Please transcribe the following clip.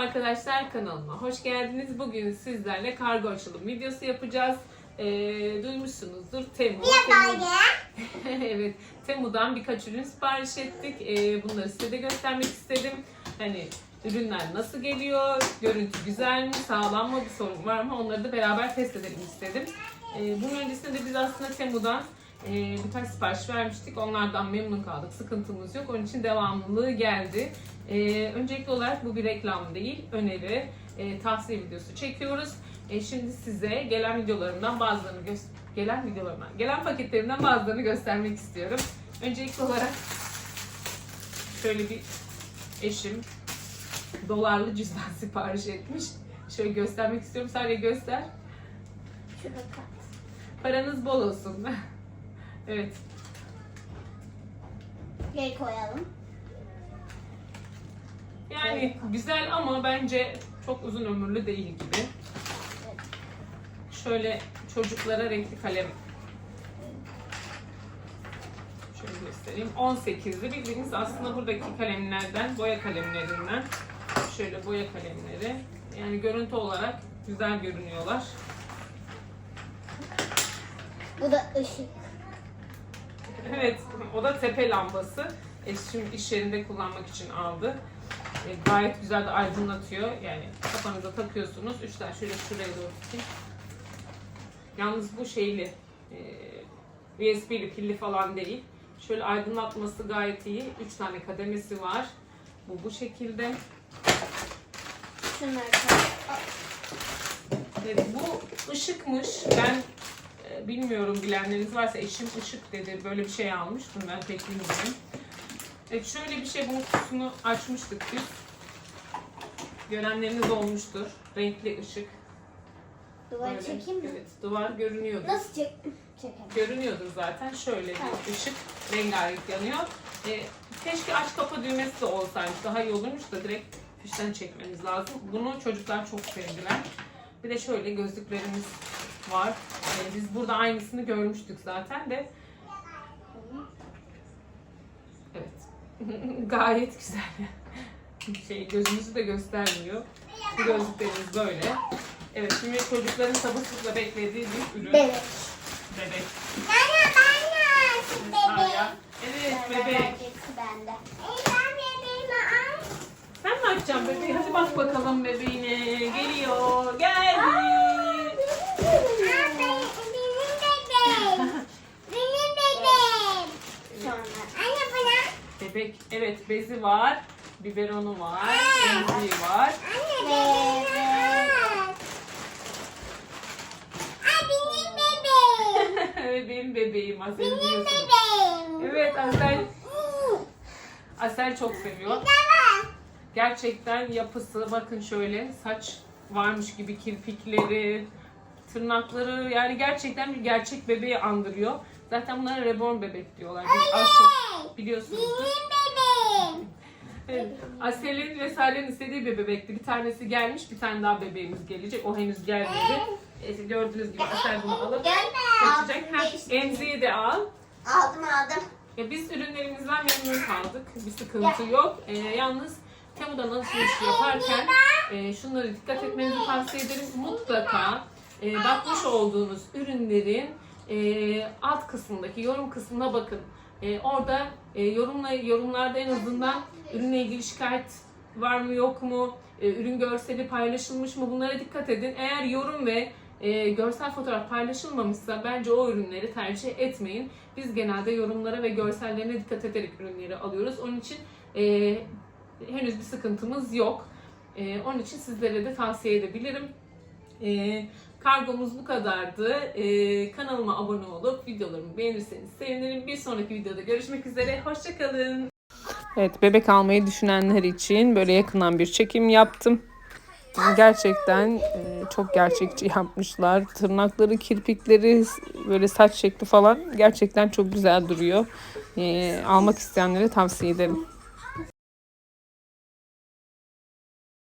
arkadaşlar kanalıma hoş geldiniz. Bugün sizlerle kargo açılım videosu yapacağız. Ee, duymuşsunuzdur Temu. Temu- evet, Temu'dan birkaç ürün sipariş ettik. Ee, bunları size de göstermek istedim. Hani ürünler nasıl geliyor, görüntü güzel mi, sağlam mı, bir sorun var mı onları da beraber test edelim istedim. Ee, bunun öncesinde de biz aslında Temu'dan e, birkaç sipariş vermiştik. Onlardan memnun kaldık, sıkıntımız yok. Onun için devamlılığı geldi. Ee, öncelikli olarak bu bir reklam değil, öneri, e, tavsiye videosu çekiyoruz. E, şimdi size gelen videolarımdan bazılarını göster gelen videolarımdan, gelen paketlerimden bazılarını göstermek istiyorum. Öncelikli olarak şöyle bir eşim dolarlı cüzdan sipariş etmiş. Şöyle göstermek istiyorum. Sadece göster. Paranız bol olsun. evet. Geri koyalım. Yani güzel ama bence çok uzun ömürlü değil gibi. Şöyle çocuklara renkli kalem Şöyle göstereyim. 18'li bildiğiniz aslında buradaki kalemlerden, boya kalemlerinden. Şöyle boya kalemleri. Yani görüntü olarak güzel görünüyorlar. Bu da ışık. Evet, o da tepe lambası. Eşim iş yerinde kullanmak için aldı. E, gayet güzel de aydınlatıyor. Yani kafanıza takıyorsunuz. Üç tane şöyle şuraya doğru tutayım. Yalnız bu şeyli, e, USB'li, pilli falan değil. Şöyle aydınlatması gayet iyi. Üç tane kademesi var. Bu bu şekilde. Şunları koy. Evet, bu ışıkmış. Ben bilmiyorum bilenleriniz varsa eşim ışık dedi. Böyle bir şey almış. Bunu ben pek bilmiyorum. Evet, şöyle bir şey bunun kutusunu açmıştık biz. Görenleriniz olmuştur. Renkli ışık. Duvar Böyle. çekeyim mi? Evet, duvar görünüyordur. Nasıl çek? Çekelim. Görünüyordur zaten. Şöyle bir Evet. ışık rengarenk yanıyor. E, keşke aç kapa düğmesi de olsaymış. Daha iyi olurmuş da direkt fişten çekmeniz lazım. Bunu çocuklar çok sevdiler. Bir de şöyle gözlüklerimiz var. E, biz burada aynısını görmüştük zaten de. Evet. Gayet güzel. Şey gözümüzü de göstermiyor. Bu gözlüklerimiz böyle. Evet şimdi çocukların sabırsızlıkla beklediği bir ürün. Bebek. Bebek. Bana bana. Aya. Evet bebek. bende. Sen mi açacaksın bebeği? Hadi bak bakalım bebeğine. Geliyor. Geldi. Bebek. Evet bezi var. Biberonu var. Emziği var. evet benim bebeğim Asel biliyorsun. Evet Asel. Asel çok seviyor. Gerçekten yapısı bakın şöyle saç varmış gibi kirpikleri, tırnakları yani gerçekten bir gerçek bebeği andırıyor. Zaten bunlara reborn bebek diyorlar. Biz az çok biliyorsunuzdur. Evet. Asel'in ve Salih'in istediği bir bebekti. Bir tanesi gelmiş, bir tane daha bebeğimiz gelecek. O henüz gelmedi. E, gördüğünüz gibi Asel bunu alıp kaçacak. Ha, emziği de al. Aldım aldım. Ya biz ürünlerimizden memnun kaldık. Bir sıkıntı yok. Ee, yalnız Temu'dan alışveriş yaparken e, şunları dikkat etmenizi tavsiye ederim. Mutlaka e, bakmış olduğunuz ürünlerin e, alt kısmındaki yorum kısmına bakın. E, orada e, yorumla yorumlarda en azından ürünle ilgili şikayet var mı yok mu? E, ürün görseli paylaşılmış mı? Bunlara dikkat edin. Eğer yorum ve e, görsel fotoğraf paylaşılmamışsa bence o ürünleri tercih etmeyin. Biz genelde yorumlara ve görsellerine dikkat ederek ürünleri alıyoruz. Onun için e, henüz bir sıkıntımız yok. E, onun için sizlere de tavsiye edebilirim. E, kargomuz bu kadardı. E, kanalıma abone olup videolarımı beğenirseniz sevinirim. Bir sonraki videoda görüşmek üzere. Hoşçakalın. Evet, bebek almayı düşünenler için böyle yakından bir çekim yaptım. Gerçekten e, çok gerçekçi yapmışlar. Tırnakları, kirpikleri, böyle saç şekli falan gerçekten çok güzel duruyor. E, almak isteyenlere tavsiye ederim.